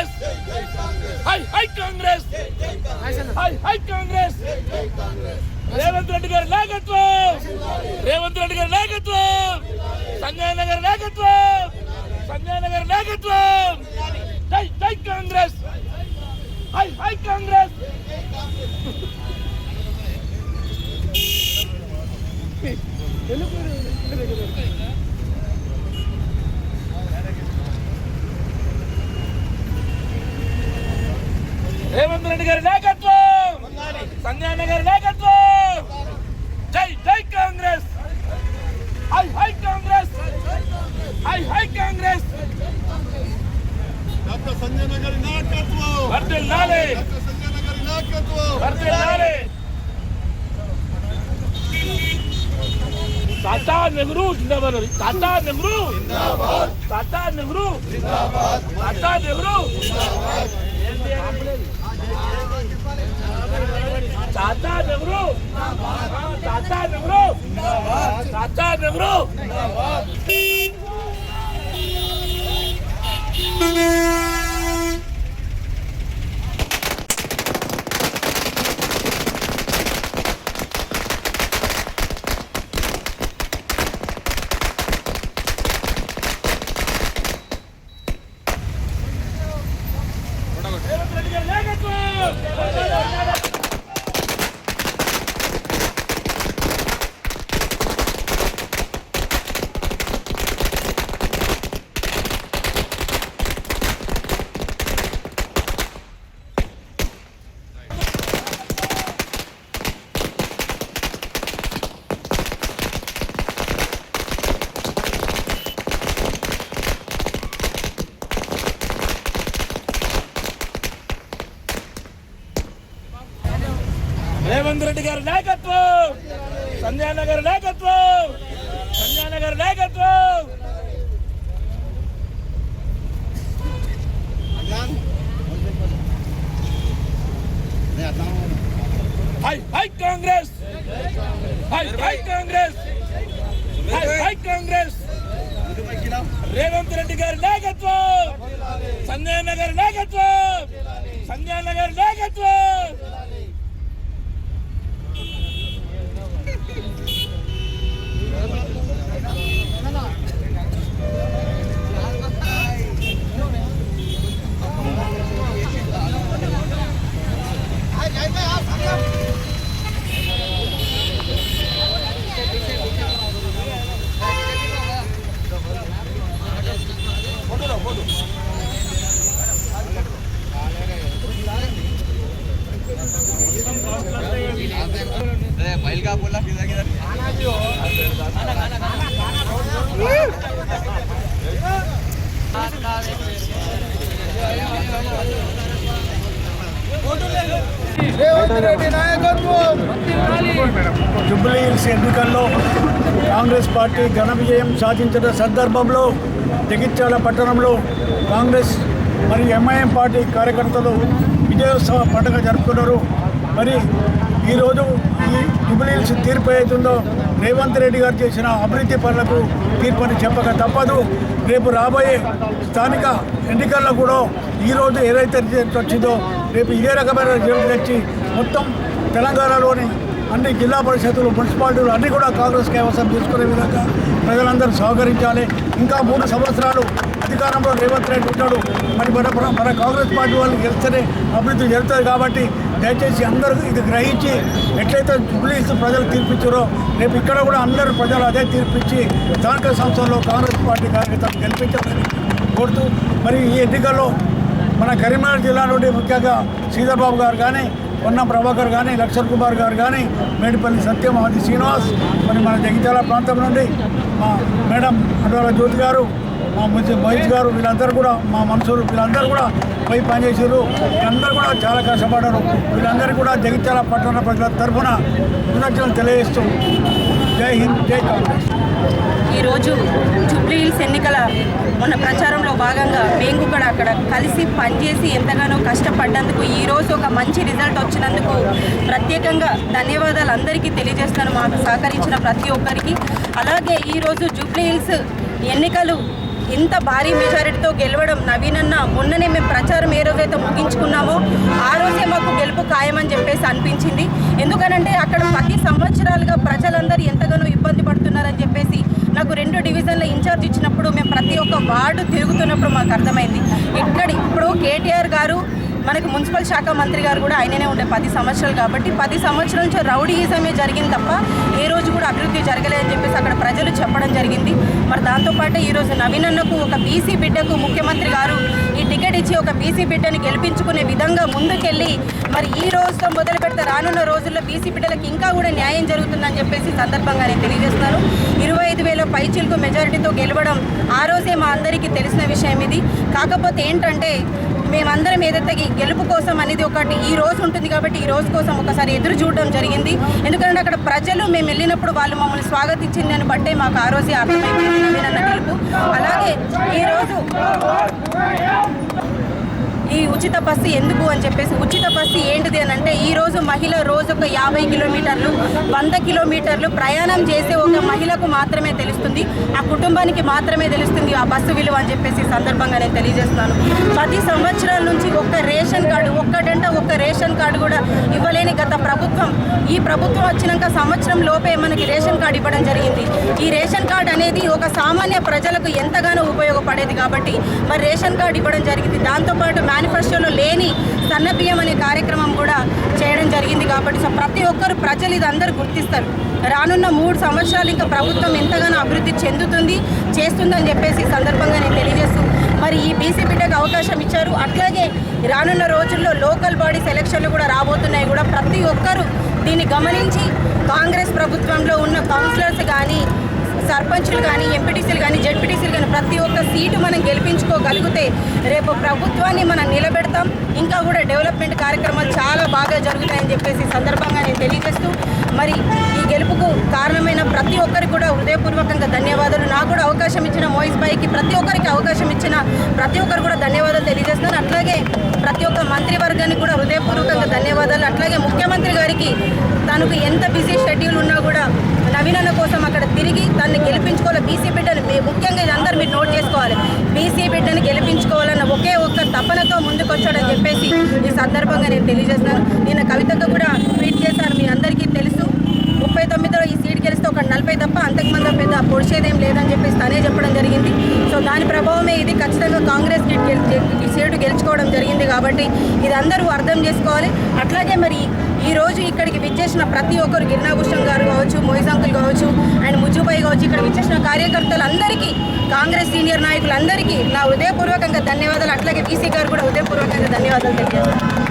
కాంగ్రెస్. హై హై కాంగ్రెస్. హై హై కాంగ్రెస్. రేవంత్ రెడ్డి గారి నాయకత్వం. రేవంత్ రెడ్డి గారి నాయకత్వం. సంజయ్ నగర్ నాయకత్వం. సంజయ్ నగర్ నాయకత్వం. జై జై కాంగ్రెస్. హై హై కాంగ్రెస్. తెలుగు రేవంత్ రెడ్డి గారి నాయకత్వం! సంజయ్ నగర్ నాయకత్వం! జై జై కాంగ్రెస్! హై హై కాంగ్రెస్! హై హై కాంగ్రెస్! డాక్టర్ సంజయ్ నగర్ నాయకత్వం! వర్దిల్ నాలే! డాక్టర్ సంజయ్ నగర్ నాయకత్వం! వర్దిల్ నాలే! టాటా నెహ్రూ జిందాబాద్ అని. టాటా నెహ్రూ! టాటా నెహ్రూ! టాటా నెహ్రూ టాటా నెహ్రూ టాటా నెహ్రూ టాటా నెహ్రూ రేవంత్ రెడ్డి గారి నాయకత్వం రేవంత్ రెడ్డి గారి నాయకత్వం! సంధ్యాన గారి నాయకత్వం! సంధ్యాన గారి నాయకత్వం! హై హై కాంగ్రెస్! హై హై కాంగ్రెస్! హై హై కాంగ్రెస్! రేవంత్ రెడ్డి గారి నాయకత్వం! సంధ్యాన గారి నాయకత్వం! సంధ్యాన గారి నాయకత్వం बैल का बोला किधर किधर జూబ్లీ హిల్స్ ఎన్నికల్లో కాంగ్రెస్ పార్టీ ఘన విజయం సాధించిన సందర్భంలో జగిత్యాల పట్టణంలో కాంగ్రెస్ మరియు ఎంఐఎం పార్టీ కార్యకర్తలు విజయోత్సవ పండుగ జరుపుకున్నారు మరి ఈరోజు ఈ జూబ్లీ తీర్పు అవుతుందో రేవంత్ రెడ్డి గారు చేసిన అభివృద్ధి పనులకు తీర్పని చెప్పక తప్పదు. రేపు రాబోయే స్థానిక ఎన్నికల్లో కూడా ఈరోజు ఏదైతే రిజల్ట్ వచ్చిందో రేపు ఇదే రకమైన రిజల్ట్ తెచ్చి మొత్తం తెలంగాణలోని అన్ని జిల్లా పరిషత్తులు మున్సిపాలిటీలు అన్నీ కూడా కాంగ్రెస్ కైవసం తీసుకునే విధంగా ప్రజలందరూ సహకరించాలి. ఇంకా మూడు సంవత్సరాలు అధికారంలో రేవంత్ రెడ్డి ఉంటాడు మరి మన మన కాంగ్రెస్ పార్టీ వాళ్ళు గెలిస్తేనే అభివృద్ధి జరుగుతుంది కాబట్టి దయచేసి అందరూ ఇది గ్రహించి ఎట్లయితే జుబ్లీస్ ప్రజలు తీర్పిచ్చారో రేపు ఇక్కడ కూడా అందరూ ప్రజలు అదే తీర్పిచ్చి స్థానిక సంస్థల్లో కాంగ్రెస్ పార్టీ కార్యకర్తలు గెలిపించాలని కోరుతూ మరి ఈ ఎన్నికల్లో మన కరీంనగర్ జిల్లా నుండి ముఖ్యంగా శ్రీధర్బాబు గారు కానీ పొన్నం ప్రభాకర్ కానీ లక్ష్మణ్ కుమార్ గారు కానీ మేడిపల్లి సత్యం ఆది శ్రీనివాస్ మరి మన జగిత్యాల ప్రాంతం నుండి మా మేడం అడవాల జ్యోతి గారు మా మున్సి మహేష్ గారు వీళ్ళందరూ కూడా మా మనుషులు వీళ్ళందరూ కూడా పోయి పనిచేసారు వీళ్ళందరూ కూడా చాలా కష్టపడ్డారు. వీళ్ళందరూ కూడా జగిత్యాల పట్టణ ప్రజల తరఫున కృతజ్ఞతలు తెలియజేస్తూ జై హింద్ జై కాంగ్రెస్. ఈరోజు జూబ్లీ హిల్స్ ఎన్నికల మొన్న ప్రచారంలో భాగంగా మేము కూడా అక్కడ కలిసి పనిచేసి ఎంతగానో కష్టపడ్డందుకు ఈరోజు ఒక మంచి రిజల్ట్ వచ్చినందుకు ప్రత్యేకంగా ధన్యవాదాలు అందరికీ తెలియజేస్తాను. మాకు సహకరించిన ప్రతి ఒక్కరికి. అలాగే ఈరోజు జూబ్లీ హిల్స్ ఎన్నికలు ఇంత భారీ మెజారిటీతో గెలవడం నవీనన్న మొన్ననే మేము ప్రచారం ఏ రోజైతే ముగించుకున్నామో ఆ రోజే మాకు గెలుపు ఖాయమని చెప్పేసి అనిపించింది. ఎందుకనంటే అక్కడ పది సంవత్సరాలుగా ప్రజలందరూ ఎంతగానో ఇబ్బంది పడుతున్నారని చెప్పేసి నాకు రెండు డివిజన్లో ఇన్ఛార్జ్ ఇచ్చినప్పుడు మేము ప్రతి ఒక్క వార్డు తిరుగుతున్నప్పుడు మాకు అర్థమైంది. ఇక్కడ ఇప్పుడు కేటీఆర్ గారు మనకు మున్సిపల్ శాఖ మంత్రి గారు కూడా ఆయననే ఉండే పది సంవత్సరాలు కాబట్టి పది సంవత్సరాల నుంచి రౌడీయిజమే జరిగింది తప్ప ఏ రోజు కూడా అభివృద్ధి జరగలేదని చెప్పి ప్రజలు చెప్పడం జరిగింది. మరి దాంతోపాటు ఈరోజు నవీనన్నకు ఒక బీసీ బిడ్డకు ముఖ్యమంత్రి గారు ఈ టికెట్ ఇచ్చి ఒక బీసీ బిడ్డని గెలిపించుకునే విధంగా ముందుకెళ్ళి మరి ఈ రోజుతో మొదలు పెడితే రానున్న రోజుల్లో బీసీ బిడ్డలకు ఇంకా కూడా న్యాయం జరుగుతుందని చెప్పేసి సందర్భంగా నేను తెలియజేస్తున్నాను. ఇరవై ఐదు వేల పైచిలకు మెజారిటీతో గెలవడం ఆ రోజే మా అందరికీ తెలిసిన విషయం ఇది. కాకపోతే ఏంటంటే మేమందరం ఏదైతే ఈ గెలుపు కోసం అనేది ఒకటి ఈ రోజు ఉంటుంది కాబట్టి ఈ రోజు కోసం ఒకసారి ఎదురు చూడడం జరిగింది. ఎందుకంటే అక్కడ ప్రజలు మేము వెళ్ళినప్పుడు వాళ్ళు మమ్మల్ని స్వాగతించింది అని బట్టే మాకు ఆ రోజే అర్థమైపోయింది నవీనన్న గెలుపు అలాగే ఈరోజు ఈ ఉచిత బస్సు ఎందుకు అని చెప్పేసి ఉచిత బస్సు ఏంటిది అని అంటే ఈ రోజు మహిళ రోజు ఒక యాభై కిలోమీటర్లు వంద కిలోమీటర్లు ప్రయాణం చేసే ఒక మహిళకు మాత్రమే తెలుస్తుంది. ఆ కుటుంబానికి మాత్రమే తెలుస్తుంది ఆ బస్సు విలువ అని చెప్పేసి సందర్భంగా నేను తెలియజేస్తున్నాను. పది సంవత్సరాల నుంచి ఒక్క రేషన్ కార్డు ఒక్కటంట ఒక్క రేషన్ కార్డు కూడా ఇవ్వలేని గత ప్రభుత్వం. ఈ ప్రభుత్వం వచ్చినాక సంవత్సరం లోపే మనకి రేషన్ కార్డు ఇవ్వడం జరిగింది. ఈ రేషన్ కార్డు అనేది ఒక సామాన్య ప్రజలకు ఎంతగానో ఉపయోగపడేది కాబట్టి మరి రేషన్ కార్డు ఇవ్వడం జరిగింది. దాంతోపాటు మేనిఫెస్టోలో లేని సన్నబియ్యం అనే కార్యక్రమం కూడా చేయడం జరిగింది కాబట్టి సో ప్రతి ఒక్కరు ప్రజలు ఇది అందరూ గుర్తిస్తారు. రానున్న మూడు సంవత్సరాలు ఇంకా ప్రభుత్వం ఎంతగానో అభివృద్ధి చెందుతుంది చేస్తుందని చెప్పేసి సందర్భంగా నేను తెలియజేస్తూ మరి ఈ బీసీ బిడ్డకు అవకాశం ఇచ్చారు. అట్లాగే రానున్న రోజుల్లో లోకల్ బాడీ సెలక్షన్లు కూడా రాబోతున్నాయి కూడా. ప్రతి ఒక్కరూ దీన్ని గమనించి కాంగ్రెస్ ప్రభుత్వంలో ఉన్న కౌన్సిలర్స్ కానీ సర్పంచులు కానీ ఎంపీటీసీలు కానీ జెడ్పీటీసీలు కానీ ప్రతి ఒక్క సీటు మనం గెలిపించుకోగలిగితే రేపు ప్రభుత్వాన్ని మనం నిలబెడతాం. ఇంకా కూడా డెవలప్మెంట్ కార్యక్రమాలు చాలా బాగా జరుగుతాయని చెప్పేసి ఈ సందర్భంగా నేను తెలియజేస్తూ మరి ఈ గెలుపుకు కారణమైన ప్రతి ఒక్కరికి కూడా హృదయపూర్వకంగా ధన్యవాదాలు. నాకు కూడా అవకాశం ఇచ్చిన మోయిస్ బాయ్కి ప్రతి ఒక్కరికి అవకాశం ఇచ్చిన ప్రతి ఒక్కరు కూడా ధన్యవాదాలు తెలియజేస్తున్నాను. అట్లాగే ప్రతి ఒక్క మంత్రివర్గానికి కూడా హృదయపూర్వకంగా ధన్యవాదాలు. అట్లాగే ముఖ్యమంత్రి గారికి తనకు ఎంత బిజీ షెడ్యూల్ ఉన్నా కూడా నవీనన్న కోసం అక్కడ తిరిగి తనని గెలిపించుకోవాలి బీసీ బిడ్డను ముఖ్యంగా ఇది మీరు నోట్ చేసుకోవాలి. బీసీ బిడ్డను గెలిపించుకోవాలన్న ఒకే ఒక్క తపనతో ముందుకొచ్చాడని చెప్పేసి ఈ సందర్భంగా నేను తెలియజేస్తున్నాను. నేను కవితకు కూడా ట్వీట్ చేశాను మీ అందరికీ తెలుసు. ముప్పై తొమ్మిదిలో ఈ సీట్ గెలిస్తే ఒక నలభై తప్ప అంతకుమంది పెద్ద పొడిచేదేం లేదని చెప్పేసి తనే చెప్పడం జరిగింది. సో దాని ప్రభావమే ఇది. ఖచ్చితంగా కాంగ్రెస్ సీట్ గెలి ఈ సీటు గెలుచుకోవడం జరిగింది కాబట్టి ఇది అందరూ అర్థం చేసుకోవాలి. అట్లాగే మరి ఈ రోజు ఇక్కడికి విచ్చేసిన ప్రతి ఒక్కరు గిరినాభూషణ్ గారు కావచ్చు మోయిస్ అంకుల్ కావచ్చు అండ్ ముజుబాయి కావచ్చు ఇక్కడ విచ్చేసిన కార్యకర్తలందరికీ కాంగ్రెస్ సీనియర్ నాయకులందరికీ నా హృదయపూర్వకంగా ధన్యవాదాలు. అట్లాగే బీసీ గారు కూడా హృదయపూర్వకంగా ధన్యవాదాలు తెలియజేస్తాను